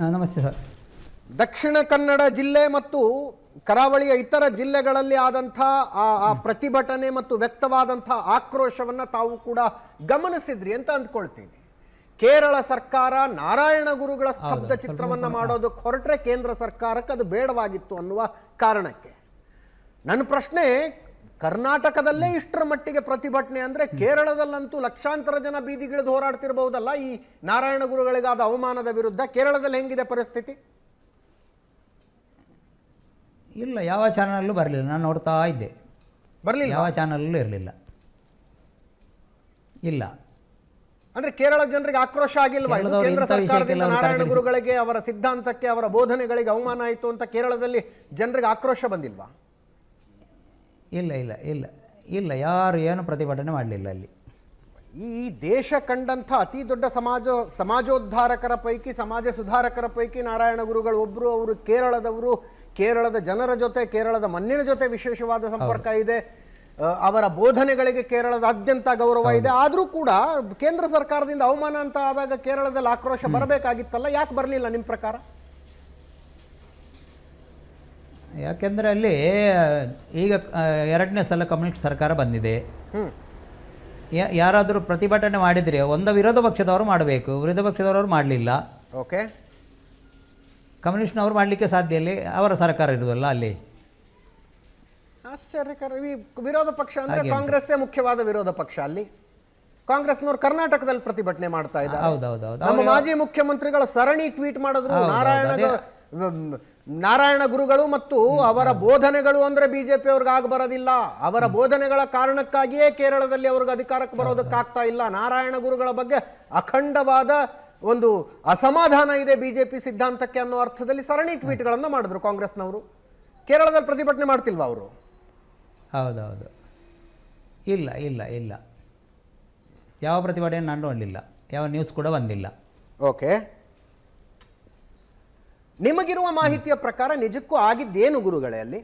ನಮಸ್ತೆ ಸರ್. ದಕ್ಷಿಣ ಕನ್ನಡ ಜಿಲ್ಲೆ ಮತ್ತು ಕರಾವಳಿಯ ಇತರ ಜಿಲ್ಲೆಗಳಲ್ಲಿ ಆದಂಥ ಆ ಪ್ರತಿಭಟನೆ ಮತ್ತು ವ್ಯಕ್ತವಾದಂಥ ಆಕ್ರೋಶವನ್ನು ತಾವು ಕೂಡ ಗಮನಿಸಿದ್ರಿ ಅಂತ ಅಂದ್ಕೊಳ್ತೀನಿ. ಕೇರಳ ಸರ್ಕಾರ ನಾರಾಯಣ ಗುರುಗಳ ಸ್ತಬ್ಧ ಚಿತ್ರವನ್ನು ಮಾಡೋದಕ್ಕೆ ಹೊರಟ್ರೆ ಕೇಂದ್ರ ಸರ್ಕಾರಕ್ಕೆ ಅದು ಬೇಡವಾಗಿತ್ತು ಅನ್ನುವ ಕಾರಣಕ್ಕೆ. ನನ್ನ ಪ್ರಶ್ನೆ ಕರ್ನಾಟಕದಲ್ಲೇ ಇಷ್ಟರ ಮಟ್ಟಿಗೆ ಪ್ರತಿಭಟನೆ ಅಂದ್ರೆ ಕೇರಳದಲ್ಲಂತೂ ಲಕ್ಷಾಂತರ ಜನ ಬೀದಿಗಿಳಿದು ಹೋರಾಡ್ತಿರಬಹುದಲ್ಲ ಈ ನಾರಾಯಣ ಗುರುಗಳಿಗಾದ ಅವಮಾನದ ವಿರುದ್ಧ? ಕೇರಳದಲ್ಲಿ ಹೆಂಗಿದೆ ಪರಿಸ್ಥಿತಿ? ಇಲ್ಲ ಯಾವ ಚಾನಲಲ್ಲೂ ಬರಲಿಲ್ಲ. ನಾನು ನೋಡ್ತಾ ಇದ್ದೆ. ಬರಲಿಲ್ಲ ಯಾವ ಚಾನಲಲ್ಲೂ ಇರಲಿಲ್ಲ. ಇಲ್ಲ. ಅಂದ್ರೆ ಕೇರಳ ಜನರಿಗೆ ಆಕ್ರೋಶ ಆಗಿಲ್ವಾ? ಇದು ಕೇಂದ್ರ ಸರ್ಕಾರದಿಂದ ನಾರಾಯಣ ಗುರುಗಳಿಗೆ ಅವರ ಸಿದ್ಧಾಂತಕ್ಕೆ ಅವರ ಬೋಧನೆಗಳಿಗೆ ಅವಮಾನ ಆಯಿತು ಅಂತ ಕೇರಳದಲ್ಲಿ ಜನರಿಗೆ ಆಕ್ರೋಶ ಬಂದಿಲ್ವಾ? ಇಲ್ಲ ಇಲ್ಲ ಇಲ್ಲ ಇಲ್ಲ ಯಾರು ಏನು ಪ್ರತಿಭಟನೆ ಮಾಡಲಿಲ್ಲ ಅಲ್ಲಿ. ಈ ದೇಶ ಕಂಡಂಥ ಅತಿ ದೊಡ್ಡ ಸಮಾಜ ಸಮಾಜೋದ್ಧಾರಕರ ಪೈಕಿ ಸಮಾಜ ಸುಧಾರಕರ ಪೈಕಿ ನಾರಾಯಣ ಗುರುಗಳು ಒಬ್ಬರು ಅವರು ಕೇರಳದವರು ಕೇರಳದ ಜನರ ಜೊತೆ ಕೇರಳದ ಮಣ್ಣಿನ ಜೊತೆ ವಿಶೇಷವಾದ ಸಂಪರ್ಕ ಇದೆ. ಅವರ ಬೋಧನೆಗಳಿಗೆ ಕೇರಳದಾದ್ಯಂತ ಗೌರವ ಇದೆ. ಆದರೂ ಕೂಡ ಕೇಂದ್ರ ಸರ್ಕಾರದಿಂದ ಅವಮಾನ ಅಂತ ಆದಾಗ ಕೇರಳದಲ್ಲಿ ಆಕ್ರೋಶ ಬರಬೇಕಾಗಿತ್ತಲ್ಲ? ಯಾಕೆ ಬರಲಿಲ್ಲ ನಿಮ್ಮ ಪ್ರಕಾರ? ಯಾಕೆಂದರೆ ಅಲ್ಲಿ ಈಗ ಎರಡನೇ ಸಲ ಕಮ್ಯುನಿಸ್ಟ್ ಸರ್ಕಾರ ಬಂದಿದೆ. ಯಾರಾದರೂ ಪ್ರತಿಭಟನೆ ಮಾಡಿದರೆ ಒಂದು ವಿರೋಧ ಪಕ್ಷದವರು ಮಾಡಬೇಕು ವಿರೋಧ ಪಕ್ಷದವರು ಮಾಡಲಿಲ್ಲ. ಓಕೆ. ಕಮ್ಯುನಿಸ್ಟ್ನವರು ಮಾಡಲಿಕ್ಕೆ ಸಾಧ್ಯ ಇಲ್ಲ ಅವರ ಸರ್ಕಾರ ಇರುವುದಲ್ಲ ಅಲ್ಲಿ. ಆಶ್ಚರ್ಯಕರ ಈ ವಿರೋಧ ಪಕ್ಷ ಅಂದ್ರೆ ಕಾಂಗ್ರೆಸ್ಸೇ ಮುಖ್ಯವಾದ ವಿರೋಧ ಪಕ್ಷ ಅಲ್ಲಿ. ಕಾಂಗ್ರೆಸ್ನವರು ಕರ್ನಾಟಕದಲ್ಲಿ ಪ್ರತಿಭಟನೆ ಮಾಡ್ತಾ ಇದ್ದಾರೆ. ಹೌದೌದು ನಮ್ಮ ಮಾಜಿ ಮುಖ್ಯಮಂತ್ರಿಗಳ ಸರಣಿ ಟ್ವೀಟ್ ಮಾಡಿದ್ರು ನಾರಾಯಣ ನಾರಾಯಣ ಗುರುಗಳು ಮತ್ತು ಅವರ ಬೋಧನೆಗಳು ಅಂದ್ರೆ ಬಿಜೆಪಿ ಅವ್ರಿಗೆ ಆಗ ಬರೋದಿಲ್ಲ. ಅವರ ಬೋಧನೆಗಳ ಕಾರಣಕ್ಕಾಗಿಯೇ ಕೇರಳದಲ್ಲಿ ಅವ್ರಿಗೆ ಅಧಿಕಾರಕ್ಕೆ ಬರೋದಕ್ಕಾಗ್ತಾ ಇಲ್ಲ. ನಾರಾಯಣ ಗುರುಗಳ ಬಗ್ಗೆ ಅಖಂಡವಾದ ಒಂದು ಅಸಮಾಧಾನ ಇದೆ ಬಿಜೆಪಿ ಸಿದ್ಧಾಂತಕ್ಕೆ ಅನ್ನೋ ಅರ್ಥದಲ್ಲಿ ಸರಣಿ ಟ್ವೀಟ್ಗಳನ್ನು ಮಾಡಿದ್ರು ಕಾಂಗ್ರೆಸ್ನವರು. ಕೇರಳದಲ್ಲಿ ಪ್ರತಿಭಟನೆ ಮಾಡ್ತಿಲ್ವಾ ಅವರು? ಹೌದೌದು. ಇಲ್ಲ ಇಲ್ಲ ಇಲ್ಲ. ಯಾವ ಪ್ರತಿಭಟನೆ ನಾನು ನೋಡಲಿಲ್ಲ. ಯಾವ ನ್ಯೂಸ್ ಕೂಡ ಬಂದಿಲ್ಲ. ಓಕೆ. ನಿಮಗಿರುವ ಮಾಹಿತಿಯ ಪ್ರಕಾರ ನಿಜಕ್ಕೂ ಆಗಿದ್ದೇನು ಗುರುಗಳೇ ಅಲ್ಲಿ?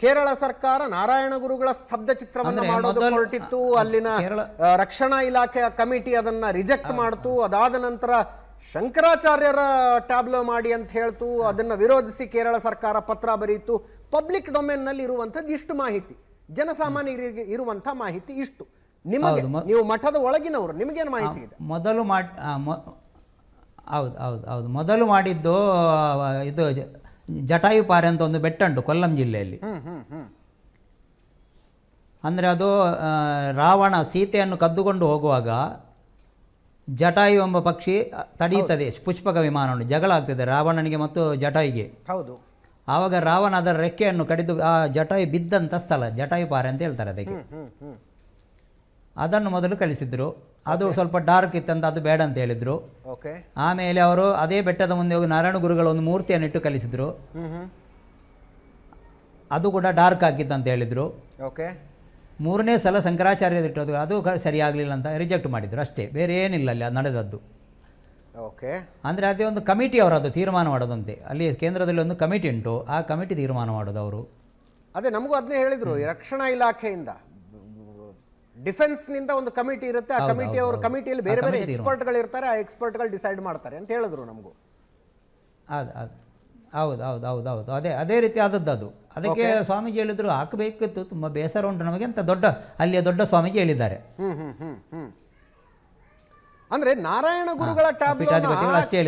ಕೇರಳ ಸರ್ಕಾರ ನಾರಾಯಣ ಗುರುಗಳ ಸ್ತಬ್ಧ ಚಿತ್ರವನ್ನು ಮಾಡೋದು ಹೊರಟಿತ್ತು ಅಲ್ಲಿನ ರಕ್ಷಣಾ ಇಲಾಖೆಯ ಕಮಿಟಿ ಅದನ್ನ ರಿಜೆಕ್ಟ್ ಮಾಡ್ತು ಅದಾದ ನಂತರ ಶಂಕರಾಚಾರ್ಯರ ಟ್ಯಾಬ್ಲೋ ಮಾಡಿ ಅಂತ ಹೇಳ್ತು ಅದನ್ನ ವಿರೋಧಿಸಿ ಕೇರಳ ಸರ್ಕಾರ ಪತ್ರ ಬರೀತು. ಪಬ್ಲಿಕ್ ಡೊಮೇನ್ನಲ್ಲಿ ಇರುವಂತದ್ದು ಇಷ್ಟು ಮಾಹಿತಿ. ಜನಸಾಮಾನ್ಯರಿಗೆ ಇರುವಂತ ಮಾಹಿತಿ ಇಷ್ಟು. ನಿಮಗೆ ನೀವು ಮಠದ ಒಳಗಿನವರು ನಿಮಗೇನು ಮಾಹಿತಿ ಇದೆ? ಮೊದಲು ಹೌದು ಹೌದು ಹೌದು. ಮೊದಲು ಮಾಡಿದ್ದು ಇದು ಜಟಾಯು ಪಾರೆ ಅಂತ ಒಂದು ಬೆಟ್ಟ ಉಂಟು ಕೊಲ್ಲಂ ಜಿಲ್ಲೆಯಲ್ಲಿ. ಅಂದರೆ ಅದು ರಾವಣ ಸೀತೆಯನ್ನು ಕದ್ದುಕೊಂಡು ಹೋಗುವಾಗ ಜಟಾಯು ಎಂಬ ಪಕ್ಷಿ ತಡೆಯುತ್ತದೆ. ಪುಷ್ಪಕ ವಿಮಾನವನ್ನು ಜಗಳ ಆಗ್ತದೆ ರಾವಣನಿಗೆ ಮತ್ತು ಜಟಾಯಿಗೆ. ಹೌದು. ಆವಾಗ ರಾವಣ ಅದರ ರೆಕ್ಕೆಯನ್ನು ಕಡಿದು ಆ ಜಟಾಯು ಬಿದ್ದಂಥ ಸ್ಥಳ ಜಟಾಯು ಪಾರೆ ಅಂತ ಹೇಳ್ತಾರೆ ಅದಕ್ಕೆ. ಅದನ್ನು ಮೊದಲು ಕಲಿಸಿದ್ರು. ಅದು ಸ್ವಲ್ಪ ಡಾರ್ಕ್ ಇತ್ತಂತ ಅದು ಬೇಡ ಅಂತ ಹೇಳಿದರು. ಓಕೆ ಆಮೇಲೆ ಅವರು ಅದೇ ಬೆಟ್ಟದ ಮುಂದೆ ಹೋಗಿ ನಾರಾಯಣ ಗುರುಗಳ ಒಂದು ಮೂರ್ತಿಯನ್ನು ಇಟ್ಟು ಕಲಿಸಿದ್ರು. ಅದು ಕೂಡ ಡಾರ್ಕ್ ಆಗಿತ್ತು ಅಂತ ಹೇಳಿದರು. ಓಕೆ ಮೂರನೇ ಸಲ ಶಂಕರಾಚಾರ್ಯದ ಇಟ್ಟದ್ದು ಅದು ಸರಿಯಾಗಲಿಲ್ಲ ಅಂತ ರಿಜೆಕ್ಟ್ ಮಾಡಿದರು ಅಷ್ಟೇ ಬೇರೆ ಏನಿಲ್ಲ ಅಲ್ಲಿ ನಡೆದದ್ದು. ಓಕೆ ಅಂದರೆ ಅದೇ ಒಂದು ಕಮಿಟಿ ಅವರದು ತೀರ್ಮಾನ ಮಾಡೋದಂತೆ ಅಲ್ಲಿ ಕೇಂದ್ರದಲ್ಲಿ ಒಂದು ಕಮಿಟಿ ಉಂಟು ಆ ಕಮಿಟಿ ತೀರ್ಮಾನ ಮಾಡೋದು ಅವರು. ಅದೇ ನಮಗೂ ಅದನ್ನೇ ಹೇಳಿದರು ರಕ್ಷಣಾ ಇಲಾಖೆಯಿಂದ. ಡಿಫೆನ್ಸ್ನಿಂದ ಒಂದು ಕಮಿಟಿ ಇರುತ್ತೆ ಆ ಕಮಿಟಿ ಅವ್ರ ಕಮಿಟಿಯಲ್ಲಿ ಬೇರೆ ಬೇರೆ ಎಕ್ಸ್ಪರ್ಟ್ ಎಕ್ಸ್ಪರ್ಟ್ಗಳು ಇರ್ತಾರೆ ಆ ಎಕ್ಸ್ಪರ್ಟ್ಗಳು ಡಿಸೈಡ್ ಮಾಡ್ತಾರೆ ಅಂತ ಹೇಳಿದ್ರು ನಮಗೂ. ಅದು ಅದು. ಹೌದು ಹೌದು ಹೌದು ಹೌದು. ಅದೇ ಅದೇ ರೀತಿ ಆದದ್ದು ಅದು. ಅದಕ್ಕೆ ಸ್ವಾಮೀಜಿ ಹೇಳಿದ್ರು ಹಾಕಬೇಕಿತ್ತು ತುಂಬ ಬೇಸರ ಉಂಟು ನಮಗೆ ಅಂತ ದೊಡ್ಡ ಅಲ್ಲಿಯ ದೊಡ್ಡ ಸ್ವಾಮೀಜಿ ಹೇಳಿದ್ದಾರೆ. ಹ್ಮ್ ಹ್ಮ್ ಹ್ಮ್ ಹ್ಮ್. ಅಂದ್ರೆ ನಾರಾಯಣ ಗುರುಗಳ.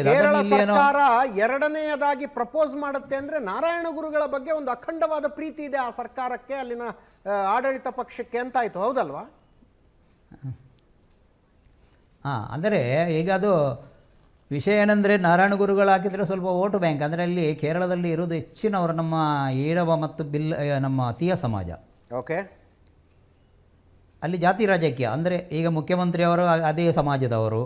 ಕೇರಳ ಸರ್ಕಾರ ಎರಡನೆಯದಾಗಿ ಪ್ರಪೋಸ್ ಮಾಡುತ್ತೆ ಅಂದ್ರೆ ನಾರಾಯಣ ಗುರುಗಳ ಬಗ್ಗೆ ಒಂದು ಅಖಂಡವಾದ ಪ್ರೀತಿ ಇದೆ ಆ ಸರ್ಕಾರಕ್ಕೆ ಅಲ್ಲಿನ ಆಡಳಿತ ಪಕ್ಷಕ್ಕೆ ಅಂತ ಆಯ್ತು. ಹೌದಲ್ವಾ? ಹಾಂ ಅಂದರೆ ಈಗ ಅದು ವಿಷಯ ಏನಂದರೆ ನಾರಾಯಣ ಗುರುಗಳು ಹಾಕಿದರೆ ಸ್ವಲ್ಪ ವೋಟು ಬ್ಯಾಂಕ್ ಅಂದರೆ ಅಲ್ಲಿ ಕೇರಳದಲ್ಲಿ ಇರೋದು ಹೆಚ್ಚಿನವರು ನಮ್ಮ ಈಡವ ಮತ್ತು ಬಿಲ್ ನಮ್ಮ ಅತಿಯ ಸಮಾಜ. ಓಕೆ ಅಲ್ಲಿ ಜಾತಿ ರಾಜಕೀಯ. ಅಂದರೆ ಈಗ ಮುಖ್ಯಮಂತ್ರಿಯವರು ಅದೇ ಸಮಾಜದವರು.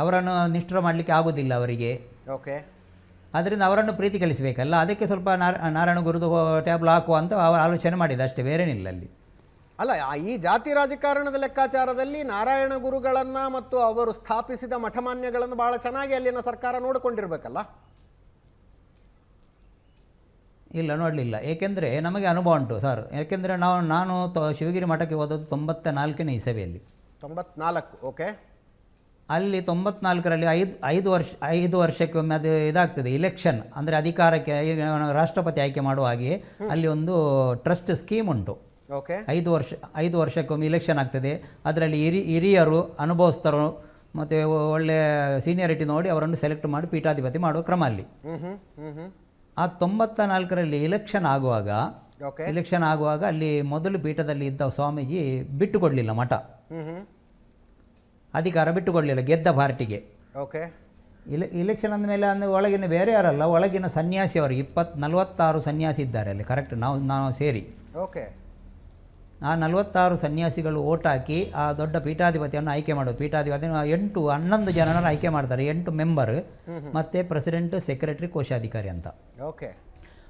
ಅವರನ್ನು ನಿಷ್ಠುರ ಮಾಡಲಿಕ್ಕೆ ಆಗೋದಿಲ್ಲ ಅವರಿಗೆ. ಓಕೆ. ಆದ್ದರಿಂದ ಅವರನ್ನು ಪ್ರೀತಿ ಕಲಿಸಬೇಕಲ್ಲ. ಅದಕ್ಕೆ ಸ್ವಲ್ಪ ನಾರ ನಾರಾಯಣ ಗುರುದು ಟ್ಯಾಬ್ಲ್ ಹಾಕುವ ಅಂತ ಅವರು ಆಲೋಚನೆ ಮಾಡಿದ ಅಷ್ಟೇ ಬೇರೇನಿಲ್ಲ ಅಲ್ಲಿ. ಅಲ್ಲ ಈ ಜಾತಿ ರಾಜಕಾರಣದ ಲೆಕ್ಕಾಚಾರದಲ್ಲಿ ನಾರಾಯಣ ಗುರುಗಳನ್ನು ಮತ್ತು ಅವರು ಸ್ಥಾಪಿಸಿದ ಮಠಮಾನ್ಯಗಳನ್ನು ಬಹಳ ಚೆನ್ನಾಗಿ ಅಲ್ಲಿನ ಸರ್ಕಾರ ನೋಡಿಕೊಂಡಿರ್ಬೇಕಲ್ಲ. ಇಲ್ಲ ನೋಡಲಿಲ್ಲ. ಏಕೆಂದರೆ ನಮಗೆ ಅನುಭವ ಉಂಟು ಸರ್. ಏಕೆಂದರೆ ನಾವು ನಾನು ತ ಶಿವಗಿರಿ ಮಠಕ್ಕೆ ಹೋದದ್ದು ತೊಂಬತ್ತ ನಾಲ್ಕನೇ ಇಸವಿಯಲ್ಲಿ. ತೊಂಬತ್ನಾಲ್ಕು ಓಕೆ. ಅಲ್ಲಿ ತೊಂಬತ್ನಾಲ್ಕರಲ್ಲಿ ಐದು ಐದು ವರ್ಷ ಐದು ವರ್ಷಕ್ಕೊಮ್ಮೆ ಅದು ಇದಾಗ್ತದೆ ಇಲೆಕ್ಷನ್ ಅಂದರೆ ಅಧಿಕಾರಕ್ಕೆ ರಾಷ್ಟ್ರಪತಿ ಆಯ್ಕೆ ಮಾಡುವ ಹಾಗೆ ಅಲ್ಲಿ ಒಂದು ಟ್ರಸ್ಟ್ ಸ್ಕೀಮ್ ಉಂಟು. ಓಕೆ. ಐದು ವರ್ಷ ಐದು ವರ್ಷಕ್ಕೊಮ್ಮೆ ಇಲೆಕ್ಷನ್ ಆಗ್ತದೆ. ಅದರಲ್ಲಿ ಹಿರಿ ಹಿರಿಯರು ಅನುಭವಸ್ಥರು ಮತ್ತು ಒಳ್ಳೆಯ ಸೀನಿಯರಿಟಿ ನೋಡಿ ಅವರನ್ನು ಸೆಲೆಕ್ಟ್ ಮಾಡಿ ಪೀಠಾಧಿಪತಿ ಮಾಡುವ ಕ್ರಮ ಅಲ್ಲಿ. ಆ ತೊಂಬತ್ತ ನಾಲ್ಕರಲ್ಲಿ ಎಲೆಕ್ಷನ್ ಆಗುವಾಗ ಎಲೆಕ್ಷನ್ ಆಗುವಾಗ ಅಲ್ಲಿ ಮೊದಲು ಪೀಠದಲ್ಲಿ ಇದ್ದ ಸ್ವಾಮೀಜಿ ಬಿಟ್ಟು ಕೊಡಲಿಲ್ಲ ಮಠ ಅಧಿಕಾರ ಬಿಟ್ಟು ಕೊಡಲಿಲ್ಲ ಗೆದ್ದ ಪಾರ್ಟಿಗೆ. ಓಕೆ ಇಲೆ ಇಲೆಕ್ಷನ್ ಅಂದಮೇಲೆ ಅಂದರೆ ಒಳಗಿನ ಬೇರೆ ಯಾರಲ್ಲ ಒಳಗಿನ ಸನ್ಯಾಸಿ ಅವರು ಇಪ್ಪತ್ತು ನಲವತ್ತಾರು ಸನ್ಯಾಸಿ ಇದ್ದಾರೆ ಅಲ್ಲಿ ಕರೆಕ್ಟ್ ನಾವು ನಾವು ಸೇರಿ. ಓಕೆ ಆ ನಲವತ್ತಾರು ಸನ್ಯಾಸಿಗಳು ಓಟ್ ಹಾಕಿ ಆ ದೊಡ್ಡ ಪೀಠಾಧಿಪತಿಯನ್ನು ಆಯ್ಕೆ ಮಾಡೋದು. ಪೀಠಾಧಿಪತಿ ಎಂಟು ಹನ್ನೊಂದು ಜನರನ್ನು ಆಯ್ಕೆ ಮಾಡ್ತಾರೆ. ಎಂಟು ಮೆಂಬರ್ ಮತ್ತು ಪ್ರೆಸಿಡೆಂಟ್ ಸೆಕ್ರೆಟರಿ ಕೋಶಾಧಿಕಾರಿ ಅಂತ. ಓಕೆ.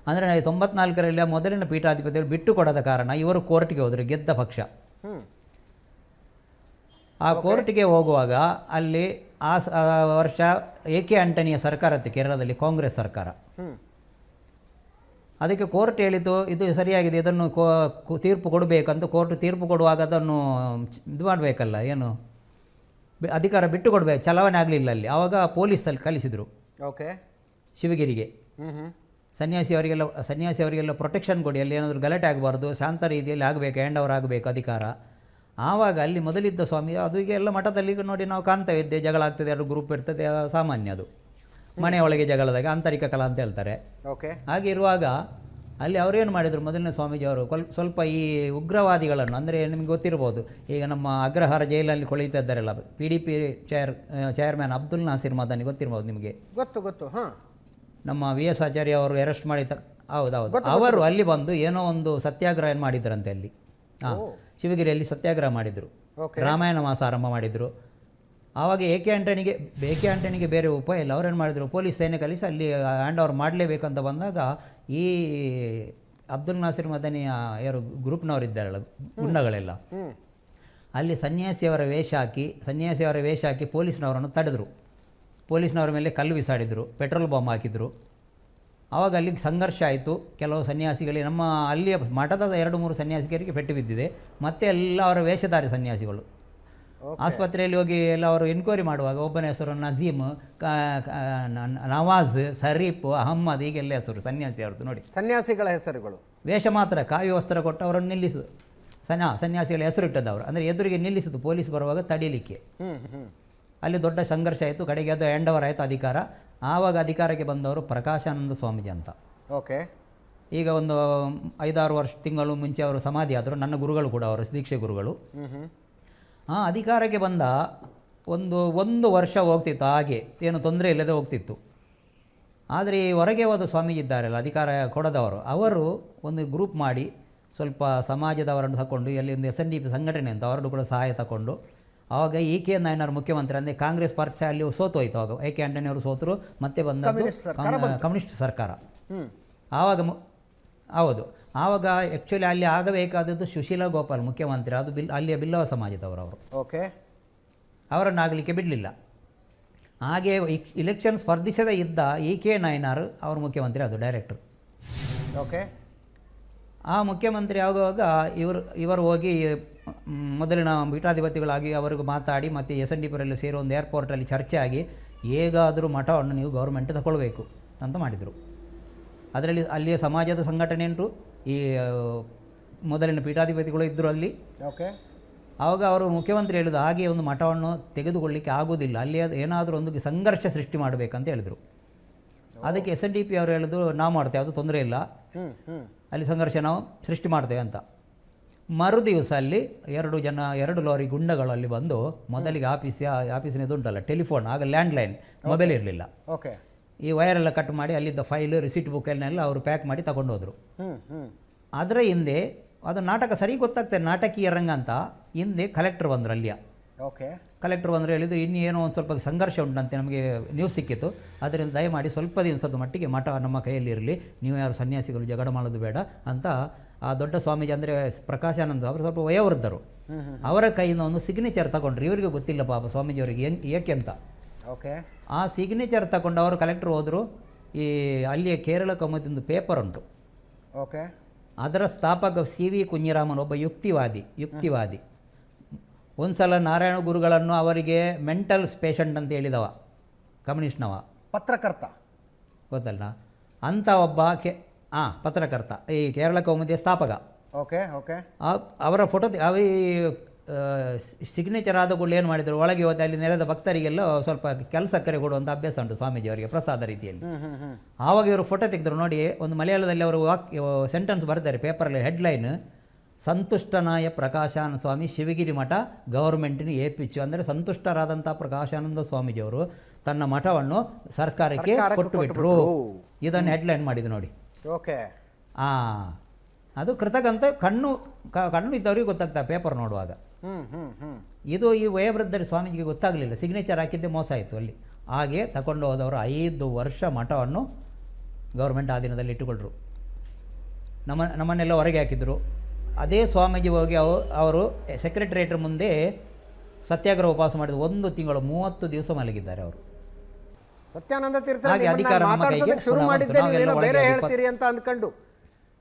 ಅಂದರೆ ತೊಂಬತ್ನಾಲ್ಕರಲ್ಲಿ ಮೊದಲಿನ ಪೀಠಾಧಿಪತಿಗಳು ಬಿಟ್ಟು ಕೊಡದ ಕಾರಣ ಇವರು ಕೋರ್ಟ್ಗೆ ಹೋದರು ಗೆದ್ದ ಪಕ್ಷ. ಆ ಕೋರ್ಟ್ಗೆ ಹೋಗುವಾಗ ಅಲ್ಲಿ ಆ ವರ್ಷ ಎ ಕೆ ಆಂಟನಿಯ ಸರ್ಕಾರ ಇತ್ತು ಕೇರಳದಲ್ಲಿ ಕಾಂಗ್ರೆಸ್ ಸರ್ಕಾರ. ಅದಕ್ಕೆ ಕೋರ್ಟ್ ಹೇಳಿತು ಇದು ಸರಿಯಾಗಿದೆ ಇದನ್ನು ಕೋ ತೀರ್ಪು ಕೊಡಬೇಕಂತ ಕೋರ್ಟ್ ತೀರ್ಪು ಕೊಡುವಾಗ ಅದನ್ನು ಇದು ಮಾಡಬೇಕಲ್ಲ ಏನು? ಬಿ- ಅಧಿಕಾರ ಬಿಟ್ಟು ಕೊಡಬೇಕು ಚಲಾವಣೆ ಆಗಲಿಲ್ಲ ಅಲ್ಲಿ. ಆವಾಗ ಪೊಲೀಸಲ್ಲಿ ಕಲಿಸಿದರು ಓಕೆ. ಶಿವಗಿರಿಗೆ. ಸನ್ಯಾಸಿ ಅವರಿಗೆಲ್ಲ ಸನ್ಯಾಸಿ ಅವರಿಗೆಲ್ಲ ಪ್ರೊಟೆಕ್ಷನ್ ಕೊಡಿ ಅಲ್ಲಿ ಏನಾದರೂ ಗಲಾಟೆ ಆಗಬಾರ್ದು ಶಾಂತ ರೀತಿಯಲ್ಲಿ ಆಗಬೇಕು ಹ್ಯಾಂಡ್ ಓವರ್ ಆಗಬೇಕು ಅಧಿಕಾರ. ಆವಾಗ ಅಲ್ಲಿ ಮೊದಲಿದ್ದ ಸ್ವಾಮಿ ಅದು ಈಗ ಎಲ್ಲ ಮಠದಲ್ಲಿ ಈಗ ನೋಡಿ ನಾವು ಕಾಣ್ತಾ ಇದ್ದೆ ಜಗಳ ಆಗ್ತದೆ ಎರಡು ಗ್ರೂಪ್ ಇರ್ತದೆ ಸಾಮಾನ್ಯ ಅದು. ಮನೆಯೊಳಗೆ ಜಗಳದಾಗ ಆಂತರಿಕ ಕಲಾ ಅಂತ ಹೇಳ್ತಾರೆ. ಓಕೆ ಹಾಗಿರುವಾಗ ಅಲ್ಲಿ ಅವರೇನು ಮಾಡಿದರು? ಮೊದಲನೇ ಸ್ವಾಮೀಜಿಯವರು ಕೊಲ್ ಸ್ವಲ್ಪ ಈ ಉಗ್ರವಾದಿಗಳನ್ನು ಅಂದರೆ ನಿಮ್ಗೆ ಗೊತ್ತಿರ್ಬೋದು ಈಗ ನಮ್ಮ ಅಗ್ರಹಾರ ಜೈಲಲ್ಲಿ ಕೊಳೀತಾ ಇದ್ದಾರಲ್ಲ P D P chair chairman Abdul Nasser Madani ಗೊತ್ತಿರ್ಬೋದು ನಿಮಗೆ? ಗೊತ್ತು ಗೊತ್ತು ಹಾಂ. ನಮ್ಮ ವಿ ಎಸ್ ಆಚಾರ್ಯ ಅವರು ಅರೆಸ್ಟ್ ಮಾಡಿ ತ ಹೌದೌದು ಅವರು ಅಲ್ಲಿ ಬಂದು ಏನೋ ಒಂದು ಸತ್ಯಾಗ್ರಹ ಏನು ಮಾಡಿದ್ರಂತೆ ಅಲ್ಲಿ? ಹಾಂ ಶಿವಗಿರಿಯಲ್ಲಿ ಸತ್ಯಾಗ್ರಹ ಮಾಡಿದರು. ರಾಮಾಯಣ ಮಾಸ ಆರಂಭ ಮಾಡಿದರು. ಆವಾಗ ಎ ಕೆ ಆಂಟಣಿಗೆ ಎ ಕೆ ಆಂಟಣಿಗೆ ಬೇರೆ ಉಪಾಯ ಇಲ್ಲ. ಅವ್ರೇನು ಮಾಡಿದರು? ಪೊಲೀಸ್ ಸೇನೆ ಕಲಿಸಿ ಅಲ್ಲಿ ಹ್ಯಾಂಡ್ ಮಾಡಲೇಬೇಕು ಅಂತ ಬಂದಾಗ ಈ ಅಬ್ದುಲ್ ನಾಸಿರ್ ಮದನಿಯ ಯಾರು ಗ್ರೂಪ್ನವರು ಇದ್ದಾರಲ್ಲ ಗುಂಡಗಳೆಲ್ಲ. ಅಲ್ಲಿ ಸನ್ಯಾಸಿಯವರ ವೇಷ ಹಾಕಿ ಸನ್ಯಾಸಿಯವರ ವೇಷ ಹಾಕಿ ಪೊಲೀಸ್ನವರನ್ನು ತಡೆದ್ರು. ಪೊಲೀಸ್ನವರ ಮೇಲೆ ಕಲ್ಲು ಬಿಸಾಡಿದರು ಪೆಟ್ರೋಲ್ ಬಾಂಬ್ ಹಾಕಿದರು. ಆವಾಗ ಅಲ್ಲಿ ಸಂಘರ್ಷ ಆಯಿತು. ಕೆಲವು ಸನ್ಯಾಸಿಗಳಿಗೆ ನಮ್ಮ ಅಲ್ಲಿಯ ಮಠದ ಎರಡು ಮೂರು ಸನ್ಯಾಸಿಗರಿಗೆ ಪೆಟ್ಟು ಬಿದ್ದಿದೆ. ಮತ್ತೆ ಎಲ್ಲ ಅವರ ವೇಷಧಾರಿ ಸನ್ಯಾಸಿಗಳು. ಆಸ್ಪತ್ರೆಯಲ್ಲಿ ಹೋಗಿ ಎಲ್ಲ ಅವರು ಎನ್ಕ್ವೈರಿ ಮಾಡುವಾಗ ಒಬ್ಬನ ಹೆಸರು ನಜೀಮ್ ನವಾಜ್ ಸರೀಫ್ ಅಹಮ್ಮದ್ ಹೀಗೆಲ್ಲ ಹೆಸರು ಸನ್ಯಾಸಿ ಅವ್ರದ್ದು ನೋಡಿ. ಸನ್ಯಾಸಿಗಳ ಹೆಸರುಗಳು. ವೇಷ ಮಾತ್ರ ಕಾವ್ಯ ವಸ್ತ್ರ ಕೊಟ್ಟು ಅವರನ್ನು ನಿಲ್ಲಿಸು. ಸನ್ಯಾ ಸನ್ಯಾಸಿಗಳ ಹೆಸರು ಇಟ್ಟದ್ದು ಅಂದರೆ ಎದುರಿಗೆ ನಿಲ್ಲಿಸಿತು ಪೊಲೀಸ್ ಬರುವಾಗ ತಡೀಲಿಕ್ಕೆ. ಅಲ್ಲಿ ದೊಡ್ಡ ಸಂಘರ್ಷ ಆಯಿತು ಕಡೆಗೆ ಅದು ಎಂಡ್ ಅವರ್ ಆಯಿತು ಅಧಿಕಾರ. ಆವಾಗ ಅಧಿಕಾರಕ್ಕೆ ಬಂದವರು ಪ್ರಕಾಶಾನಂದ ಸ್ವಾಮೀಜಿ ಅಂತ. ಓಕೆ. ಈಗ ಒಂದು ಐದಾರು ವರ್ಷ ತಿಂಗಳು ಮುಂಚೆ ಅವರು ಸಮಾಧಿ ಆದರು ನನ್ನ ಗುರುಗಳು ಕೂಡ ಅವರು ದೀಕ್ಷೆ ಗುರುಗಳು. ಅಧಿಕಾರಕ್ಕೆ ಬಂದ ಒಂದು ಒಂದು ವರ್ಷ ಹೋಗ್ತಿತ್ತು ಹಾಗೆ. ಏನು ತೊಂದರೆ ಇಲ್ಲದೆ ಹೋಗ್ತಿತ್ತು. ಆದರೆ ಈ ಹೊರಗೆ ಹೋದ ಸ್ವಾಮೀಜಿ ಇದ್ದಾರಲ್ಲ ಅಧಿಕಾರ ಕೊಡದವರು ಅವರು ಒಂದು ಗ್ರೂಪ್ ಮಾಡಿ ಸ್ವಲ್ಪ ಸಮಾಜದವರನ್ನು ತಗೊಂಡು ಎಲ್ಲಿ ಒಂದು ಎಸ್ ಎನ್ ಡಿ ಪಿ ಸಂಘಟನೆ ಅಂತ ಅವರನ್ನು ಕೂಡ ಸಹಾಯ ತಗೊಂಡು ಆವಾಗ ಎ ಕೆ ನಾಯನವರು ಮುಖ್ಯಮಂತ್ರಿ ಅಂದರೆ ಕಾಂಗ್ರೆಸ್ ಪಾರ್ಟಿ ಅಲ್ಲಿ ಸೋತೋಯ್ತು. ಆವಾಗ ಎ ಕೆ ಆಂಟನಿ ಅವರು ಸೋತರು ಮತ್ತೆ ಬಂದ ಕಮ್ಯುನಿಸ್ಟ್ ಸರ್ಕಾರ ಆವಾಗ ಮು ಹೌದು. ಆವಾಗ ಆ್ಯಕ್ಚುಲಿ ಅಲ್ಲಿ ಆಗಬೇಕಾದದ್ದು ಸುಶೀಲಾ ಗೋಪಾಲ್ ಮುಖ್ಯಮಂತ್ರಿ ಅದು ಬಿಲ್ ಅಲ್ಲಿಯ ಬಿಲ್ಲವ ಸಮಾಜದವರು ಅವರು. ಓಕೆ ಅವರನ್ನು ಆಗಲಿಕ್ಕೆ ಬಿಡಲಿಲ್ಲ. ಹಾಗೆ ಇಕ್- ಇಲೆಕ್ಷನ್ ಸ್ಪರ್ಧಿಸದೇ ಇದ್ದ ಇ ಕೆ ನಾಯ್ನಾರ್ ಅವರು ಮುಖ್ಯಮಂತ್ರಿ ಅದು ಡೈರೆಕ್ಟರ್ ಓಕೆ ಆ ಮುಖ್ಯಮಂತ್ರಿ ಆಗುವಾಗ ಇವರು ಇವರು ಹೋಗಿ ಮೊದಲಿನ ಪೀಠಾಧಿಪತಿಗಳಾಗಿ ಅವರಿಗೂ ಮಾತಾಡಿ ಮತ್ತು ಎಸ್ ಎನ್ ಡಿ ಪುರಲ್ಲಿ ಸೇರೋ ಒಂದು ಏರ್ಪೋರ್ಟಲ್ಲಿ ಚರ್ಚೆ ಆಗಿ ಹೇಗಾದರೂ ಮಠವನ್ನು ನೀವು ಗೌರ್ಮೆಂಟ್ ತಗೊಳ್ಬೇಕು ಅಂತ ಮಾಡಿದರು. ಅದರಲ್ಲಿ ಅಲ್ಲಿಯ ಸಮಾಜದ ಸಂಘಟನೆ ಉಂಟು. ಈ ಮೊದಲಿನ ಪೀಠಾಧಿಪತಿಗಳು ಇದ್ದರು ಅಲ್ಲಿ. ಓಕೆ. ಆವಾಗ ಅವರು ಮುಖ್ಯಮಂತ್ರಿ ಹೇಳಿದ ಹಾಗೆ ಒಂದು ಮಠವನ್ನು ತೆಗೆದುಕೊಳ್ಳಿಕ್ಕೆ ಆಗೋದಿಲ್ಲ. ಅಲ್ಲಿ ಅದು ಏನಾದರೂ ಒಂದು ಸಂಘರ್ಷ ಸೃಷ್ಟಿ ಮಾಡಬೇಕಂತ ಹೇಳಿದರು. ಅದಕ್ಕೆ ಎಸ್ ಎನ್ ಡಿ ಪಿ ಅವರು ಹೇಳಿದ್ರು ನಾವು ಮಾಡ್ತೇವೆ ಅದು ತೊಂದರೆ ಇಲ್ಲ. ಅಲ್ಲಿ ಸಂಘರ್ಷ ನಾವು ಸೃಷ್ಟಿ ಮಾಡ್ತೇವೆ ಅಂತ. ಮರು ದಿವಸ ಅಲ್ಲಿ ಎರಡು ಜನ ಎರಡು ಲಾರಿ ಗುಂಡಗಳು ಅಲ್ಲಿ ಬಂದು ಮೊದಲಿಗೆ ಆಫೀಸ್ ಆಫೀಸಿನದು ಉಂಟಲ್ಲ ಟೆಲಿಫೋನ್ ಆಗ ಲ್ಯಾಂಡ್ಲೈನ್ ಮೊಬೈಲ್ ಇರಲಿಲ್ಲ. ಓಕೆ. ಈ ವೈರೆಲ್ಲ ಕಟ್ ಮಾಡಿ ಅಲ್ಲಿದ್ದ ಫೈಲ್ ರಿಸಿಟ್ ಬುಕ್ಕನ್ನೆಲ್ಲ ಅವರು ಪ್ಯಾಕ್ ಮಾಡಿ ತಗೊಂಡು ಹೋದರು ಅದರ ಹಿಂದೆ ಅದು ನಾಟಕ ಸರಿ ಗೊತ್ತಾಗ್ತದೆ ನಾಟಕೀಯ ರಂಗ ಅಂತ ಹಿಂದೆ ಕಲೆಕ್ಟರ್ ಬಂದರು ಅಲ್ಲಿಯ. ಓಕೆ. ಕಲೆಕ್ಟರ್ ಬಂದರೆ ಹೇಳಿದ್ರು ಇನ್ನು ಏನೋ ಒಂದು ಸ್ವಲ್ಪ ಸಂಘರ್ಷ ಉಂಟಂತೆ ನಮಗೆ ನ್ಯೂಸ್ ಸಿಕ್ಕಿತ್ತು. ಅದರಿಂದ ದಯಮಾಡಿ ಸ್ವಲ್ಪ ದಿವಸದ ಮಟ್ಟಿಗೆ ಮಠ ನಮ್ಮ ಕೈಯಲ್ಲಿ ಇರಲಿ ನೀವು ಯಾರು ಸನ್ಯಾಸಿಗಳು ಜಗಳ ಮಾಡೋದು ಬೇಡ ಅಂತ ಆ ದೊಡ್ಡ ಸ್ವಾಮೀಜಿ ಅಂದರೆ ಪ್ರಕಾಶಾನಂದ ಅವರು ಸ್ವಲ್ಪ ವಯೋವೃದ್ಧರು. ಅವರ ಕೈಯಿಂದ ಒಂದು ಸಿಗ್ನೇಚರ್ ತಗೊಂಡ್ರು. ಇವರಿಗೆ ಗೊತ್ತಿಲ್ಲ ಪಾಪ ಸ್ವಾಮೀಜಿಯವರಿಗೆ ಏನು ಏಕೆ ಅಂತ. ಓಕೆ ಆ ಸಿಗ್ನೇಚರ್ ತಗೊಂಡು ಅವರು ಕಲೆಕ್ಟ್ರ್ ಹೋದರು ಈ ಅಲ್ಲಿಯ ಕೇರಳ ಕೌಮುದಿಒಂದು ಪೇಪರ್ ಉಂಟು. ಓಕೆ ಅದರ ಸ್ಥಾಪಕ ಸಿ ವಿ ಕುಂಜಿರಾಮನ್ ಒಬ್ಬ ಯುಕ್ತಿವಾದಿ ಯುಕ್ತಿವಾದಿ. ಒಂದು ಸಲ ನಾರಾಯಣ ಗುರುಗಳನ್ನು ಅವರಿಗೆ ಮೆಂಟಲ್ ಪೇಷಂಟ್ ಅಂತ ಹೇಳಿದವ ಕಮ್ಯುನಿಸ್ಟ್ನವ. ಪತ್ರಕರ್ತ. ಗೊತ್ತಲ್ಲ ಅಂಥ ಒಬ್ಬ ಕೆ ಹಾಂ ಪತ್ರಕರ್ತ ಈ ಕೇರಳ ಕೌಮುದಿಯ ಸ್ಥಾಪಕ. ಓಕೆ ಓಕೆ ಅವರ ಫೋಟೋ ಅವ ಈ ಸಿಗ್ನೇಚರ್ ಆದ ಕೂಡಲೇ ಏನು ಮಾಡಿದರು? ಒಳಗೆ ಹೋದ ಅಲ್ಲಿ ನೆರೆದ ಭಕ್ತರಿಗೆಲ್ಲ ಸ್ವಲ್ಪ ಕೆಲಸ ಕರೆ ಕೊಡುವಂಥ ಅಭ್ಯಾಸ ಉಂಟು ಸ್ವಾಮೀಜಿ ಅವರಿಗೆ ಪ್ರಸಾದ ರೀತಿಯಲ್ಲಿ. ಆವಾಗ ಇವರು ಫೋಟೋ ತೆಗೆದ್ರು ನೋಡಿ ಒಂದು ಮಲಯಾಳದಲ್ಲಿ ಅವರು ವಾಕ್ ಸೆಂಟೆನ್ಸ್ ಬರ್ತಾರೆ ಪೇಪರಲ್ಲಿ headline ಸಂತುಷ್ಟನಾಯ ಪ್ರಕಾಶಾನಂದ Swami Shivagiri Math ಗೌರ್ಮೆಂಟಿನ A pitch ಅಂದರೆ ಸಂತುಷ್ಟರಾದಂಥ ಪ್ರಕಾಶಾನಂದ ಸ್ವಾಮೀಜಿಯವರು ತನ್ನ ಮಠವನ್ನು ಸರ್ಕಾರಕ್ಕೆ ಸರ್ಕಾರಕ್ಕೆ ಕೊಟ್ಟು ಬಿಟ್ಟರು ಕೊಟ್ಟುಬಿಟ್ರು. ಇದನ್ನು ಹೆಡ್ಲೈನ್ ಮಾಡಿದ್ದು ನೋಡಿ. ಓಕೆ. ಹಾಂ ಅದು ಕೃತಕ ಅಂತ ಕಣ್ಣು ಕಣ್ಣು ಇದ್ದವ್ರಿಗೆ ಗೊತ್ತಾಗ್ತದೆ ಪೇಪರ್ ನೋಡುವಾಗ. ಇದು ಈ ವಯೋವೃದ್ಧರ ಸ್ವಾಮೀಜಿಗೆ ಗೊತ್ತಾಗಲಿಲ್ಲ. ಸಿಗ್ನೇಚರ್ ಹಾಕಿದ್ದೆ ಮೋಸ ಆಯಿತು ಅಲ್ಲಿ. ಹಾಗೆ ತಗೊಂಡು ಹೋದವರು ಐದು ವರ್ಷ ಮಠವನ್ನು ಗೌರ್ಮೆಂಟ್ ಆಧೀನದಲ್ಲಿ ಇಟ್ಟುಕೊಂಡ್ರು ನಮ್ಮ ನಮ್ಮನ್ನೆಲ್ಲ ಹೊರಗೆ ಹಾಕಿದ್ರು. ಅದೇ ಸ್ವಾಮೀಜಿ ಹೋಗಿ ಅವು ಅವರು ಸೆಕ್ರೆಟರಿಯೇಟ್ ಮುಂದೆ ಸತ್ಯಾಗ್ರಹ ಉಪವಾಸ ಮಾಡಿದ ಒಂದು ತಿಂಗಳು ಮೂವತ್ತು ದಿವಸ ಮಲಗಿದ್ದಾರೆ ಅವರು. ಸತ್ಯಾನಂದ ತೀರ್ಥ ಅಧಿಕಾರ ಶುರು. ಮಾಡಿದ್ದೆ ಬೇರೆ ಹೇಳ್ತೀರಿ ಅಂತ ಅಂದ್ಕೊಂಡು.